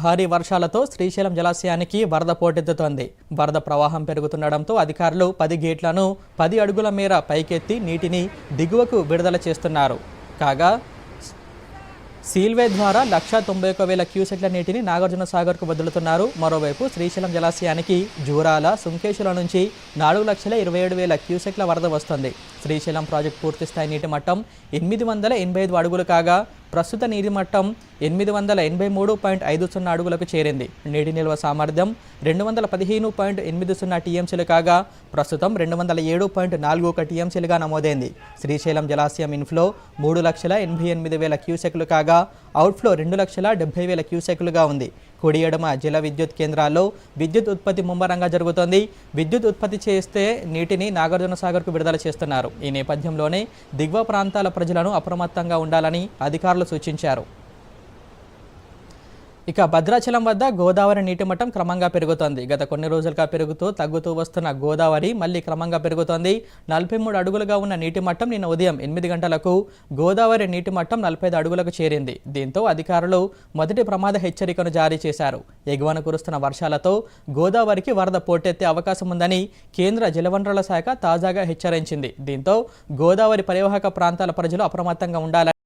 భారీ వర్షాలతో శ్రీశైలం జలాశయానికి వరద పోటెత్తుతోంది. వరద ప్రవాహం పెరుగుతుండడంతో అధికారులు పది గేట్లను పది అడుగుల మేర పైకెత్తి నీటిని దిగువకు విడుదల చేస్తున్నారు. కాగా సీల్వే ద్వారా లక్ష తొంభై ఒక వేల క్యూసెట్ల నీటిని నాగార్జున సాగర్కు వదులుతున్నారు. మరోవైపు శ్రీశైలం జలాశయానికి జూరాల సుంకేశుల నుంచి నాలుగు లక్షల ఇరవై ఏడు వేల క్యూసెట్ల వరద వస్తుంది. శ్రీశైలం ప్రాజెక్టు పూర్తిస్థాయి నీటి మట్టం ఎనిమిది వందల ఎనభై ఐదు అడుగులు కాగా ప్రస్తుత నీటి మట్టం ఎనిమిది వందల ఎనభై మూడు పాయింట్ ఐదు సున్నా అడుగులకు చేరింది. నీటి నిల్వ సామర్థ్యం రెండు వందల పదిహేను పాయింట్ ఎనిమిది సున్నా టీఎంసీలు కాగా ప్రస్తుతం రెండు వందల ఏడు పాయింట్ నాలుగు ఒక టీఎంసీలుగా నమోదైంది. శ్రీశైలం జలాశయం ఇన్ఫ్లో మూడు లక్షల ఎనభై ఎనిమిది వేల క్యూసెక్లు కాగా అవుట్ఫ్లో రెండు లక్షల డెబ్బై వేల క్యూసెక్లుగా ఉంది. కుడి ఎడమ జల విద్యుత్ కేంద్రాల్లో విద్యుత్ ఉత్పత్తి ముమ్మరంగా జరుగుతోంది. విద్యుత్ ఉత్పత్తి చేస్తే నీటిని నాగార్జున సాగర్కు విడుదల చేస్తున్నారు. ఈ నేపథ్యంలోనే దిగువ ప్రాంతాల ప్రజలను అప్రమత్తంగా ఉండాలని అధికారులు సూచించారు. ఇక భద్రాచలం వద్ద గోదావరి నీటి మట్టం క్రమంగా పెరుగుతోంది. గత కొన్ని రోజులుగా పెరుగుతూ తగ్గుతూ వస్తున్న గోదావరి మళ్ళీ క్రమంగా పెరుగుతోంది. నలభై మూడు అడుగులుగా ఉన్న నీటి మట్టం నిన్న ఉదయం ఎనిమిది గంటలకు గోదావరి నీటి మట్టం నలభై అడుగులకు చేరింది. దీంతో అధికారులు మొదటి ప్రమాద హెచ్చరికను జారీ చేశారు. ఎగువన కురుస్తున్న వర్షాలతో గోదావరికి వరద పోటెత్తే అవకాశం ఉందని కేంద్ర జలవనరుల శాఖ తాజాగా హెచ్చరించింది. దీంతో గోదావరి పరివాహక ప్రాంతాల ప్రజలు అప్రమత్తంగా ఉండాలని